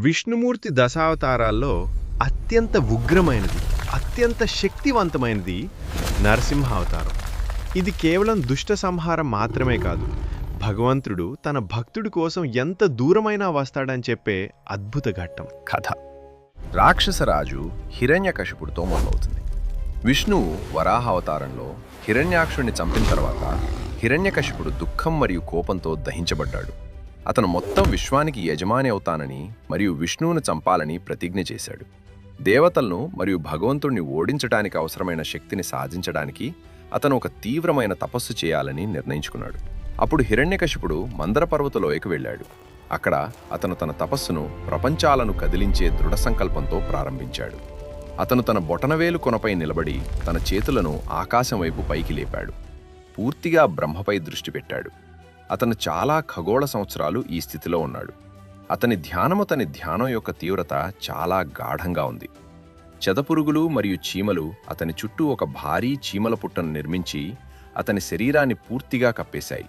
విష్ణుమూర్తి దశావతారాల్లో అత్యంత ఉగ్రమైనది అత్యంత శక్తివంతమైనది నరసింహ అవతారం ఇది కేవలం దుష్ట సంహారం మాత్రమే కాదు భగవంతుడు తన భక్తుడి కోసం ఎంత దూరమైనా వస్తాడని చెప్పే అద్భుత ఘట్టం. కథ. రాక్షసరాజు హిరణ్యకశిపుడితో మొదలవుతుంది విష్ణువు వరాహ అవతారంలో హిరణ్యాక్షుణ్ణి చంపిన తర్వాత హిరణ్యకశిపుడు దుఃఖం మరియు కోపంతో దహించబడ్డాడు. అతను మొత్తం విశ్వానికి యజమాని అవుతానని మరియు విష్ణువును చంపాలని ప్రతిజ్ఞ చేశాడు. దేవతలను మరియు భగవంతుణ్ణి ఓడించడానికి అవసరమైన శక్తిని సాధించడానికి అతను ఒక తీవ్రమైన తపస్సు చేయాలని నిర్ణయించుకున్నాడు. అప్పుడు హిరణ్యకశిపుడు మందర పర్వతలోయకు వెళ్ళాడు. అక్కడ అతను తన తపస్సును ప్రపంచాలను కదిలించే దృఢ సంకల్పంతో ప్రారంభించాడు. అతను తన బొటనవేలు కొనపై నిలబడి తన చేతులను ఆకాశం వైపు పైకి లేపాడు. పూర్తిగా బ్రహ్మపై దృష్టి పెట్టాడు. అతను చాలా ఖగోళ సంవత్సరాలు ఈ స్థితిలో ఉన్నాడు. అతని ధ్యానము అతని ధ్యానం యొక్క తీవ్రత చాలా గాఢంగా ఉంది. చెదపురుగులు మరియు చీమలు అతని చుట్టూ ఒక భారీ చీమల పుట్టను నిర్మించి అతని శరీరాన్ని పూర్తిగా కప్పేశాయి.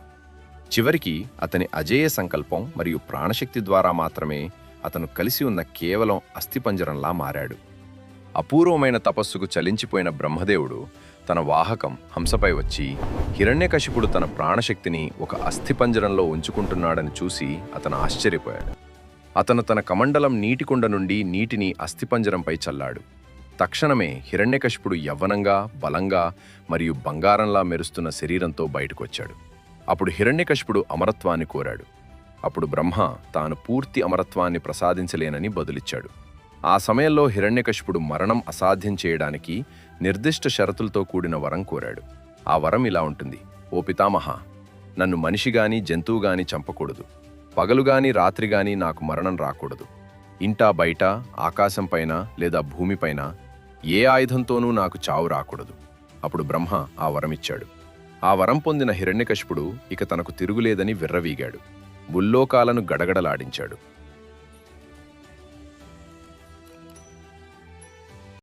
చివరికి అతని అజేయ సంకల్పం మరియు ప్రాణశక్తి ద్వారా మాత్రమే అతను కలిసి ఉన్న కేవలం అస్థిపంజరంలా మారాడు. అపూర్వమైన తపస్సుకు చలించిపోయిన బ్రహ్మదేవుడు తన వాహకం హంసపై వచ్చి హిరణ్యకశిపుడు తన ప్రాణశక్తిని ఒక అస్థిపంజరంలో ఉంచుకుంటున్నాడని చూసి అతను ఆశ్చర్యపోయాడు. అతను తన కమండలం నీటికుండ నుండి నీటిని అస్థిపంజరంపై చల్లాడు. తక్షణమే హిరణ్యకశిపుడు యవ్వనంగా బలంగా మరియు బంగారంలా మెరుస్తున్న శరీరంతో బయటకొచ్చాడు. అప్పుడు హిరణ్యకశిపుడు అమరత్వాన్ని కోరాడు. అప్పుడు బ్రహ్మ తాను పూర్తి అమరత్వాన్ని ప్రసాదించలేనని బదులిచ్చాడు. ఆ సమయంలో హిరణ్యకశిపుడు మరణం అసాధ్యం చేయడానికి నిర్దిష్ట షరతులతో కూడిన వరం కోరాడు. ఆ వరం ఇలా ఉంటుంది. ఓ పితామహ నన్ను మనిషిగాని జంతువుగాని చంపకూడదు. పగలుగాని రాత్రిగాని నాకు మరణం రాకూడదు. ఇంటా బయట ఆకాశంపైన లేదా భూమిపైన ఏ ఆయుధంతోనూ నాకు చావు రాకూడదు. అప్పుడు బ్రహ్మ ఆ వరమిచ్చాడు ఆ వరం పొందిన హిరణ్యకశిపుడు ఇక తనకు తిరుగులేదని విర్రవీగాడు. ముల్లోకాలను గడగడలాడించాడు.